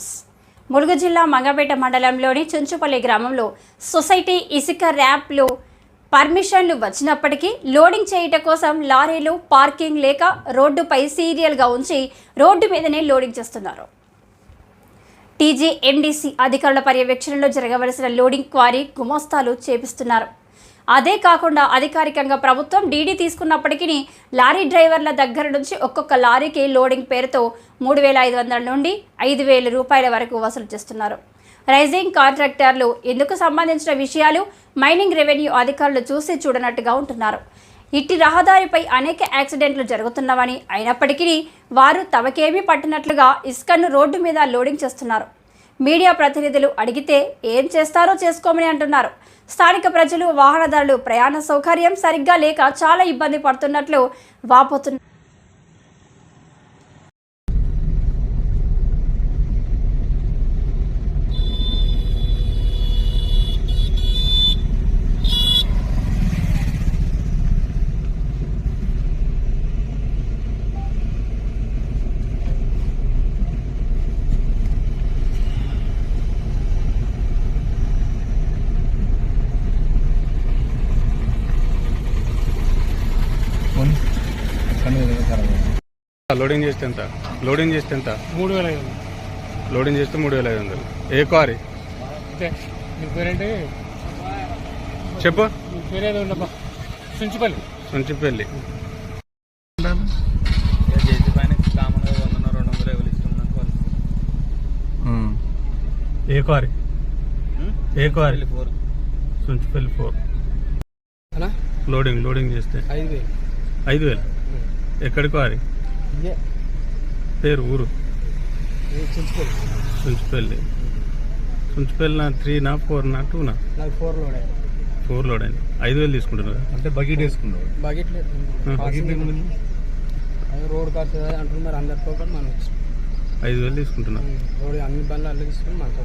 News. Mulugu జిల్లా మంగపేట మండలంలోని చుంచుపల్లి గ్రామంలో సొసైటీ ఇసుక ర్యాప్లు పర్మిషన్లు వచ్చినప్పటికీ లోడింగ్ చేయుట కోసం లారీలు పార్కింగ్ లేక రోడ్డుపై సీరియల్గా ఉంచి రోడ్డు మీదనే లోడింగ్ చేస్తున్నారు. టీజీఎండీసీ అధికారుల పర్యవేక్షణలో జరగవలసిన లోడింగ్ క్వారీ గుమస్తాలు చేపిస్తున్నారు. అదే కాకుండా అధికారికంగా ప్రభుత్వం డీడీ తీసుకున్నప్పటికీ లారీ డ్రైవర్ల దగ్గర నుంచి ఒక్కొక్క లారీకి లోడింగ్ పేరుతో మూడు వేల ఐదు వందల నుండి ఐదు వేల రూపాయల వరకు వసూలు చేస్తున్నారు. రైజింగ్ కాంట్రాక్టర్లు ఇందుకు సంబంధించిన విషయాలు మైనింగ్ రెవెన్యూ అధికారులు చూసి చూడనట్టుగా ఉంటున్నారు. ఇట్టి రహదారిపై అనేక యాక్సిడెంట్లు జరుగుతున్నవని అయినప్పటికీ వారు తమకేమీ పట్టినట్లుగా ఇసుకను రోడ్డు మీద లోడింగ్ చేస్తున్నారు. మీడియా ప్రతినిధులు అడిగితే ఏం చేస్తారో చేసుకోమని అంటున్నారు. స్థానిక ప్రజలు వాహనదారులు ప్రయాణ సౌకర్యం సరిగ్గా లేక చాలా ఇబ్బంది పడుతున్నట్లు వాపోతున్నారు లోడింగ్ చేస్తే ఎంత? లోడింగ్ చేస్తే ఎంత? మూడు వేల ఐదు వందలు లోడింగ్ చేస్తే మూడు వేల ఐదు వందలు. ఏ నీ పేరేంటి? చెప్పు. పేరేదో ఉండబ్బా ఎవరు ఇస్తున్నాను ఏ క్వారీ ఏ క్వారీ ఫోర్. సుంచిపల్లి ఫోర్. అలా లోడింగ్ లోడింగ్ చేస్తే. ఐదు వేలు. ఐదు వేలు. ఎక్కడి క్వారీ ఇదే. పేరు ఊరు? చుంచుపల్లి. సుంచిపల్లి సుంచిపల్లి త్రీనా ఫోర్నా టూనా? నాకు ఫోర్ లోడ్. ఫోర్ లోడ్ అయింది ఐదు వేలు తీసుకుంటున్నారు అంటే బకెట్ అది రోడ్ ఖర్చు అది అంటున్నారు అందరితో మనం ఐదు వేలు తీసుకుంటున్నారు. రోడ్ అన్ని బండ్లు అల్లు తీసుకుని మనతో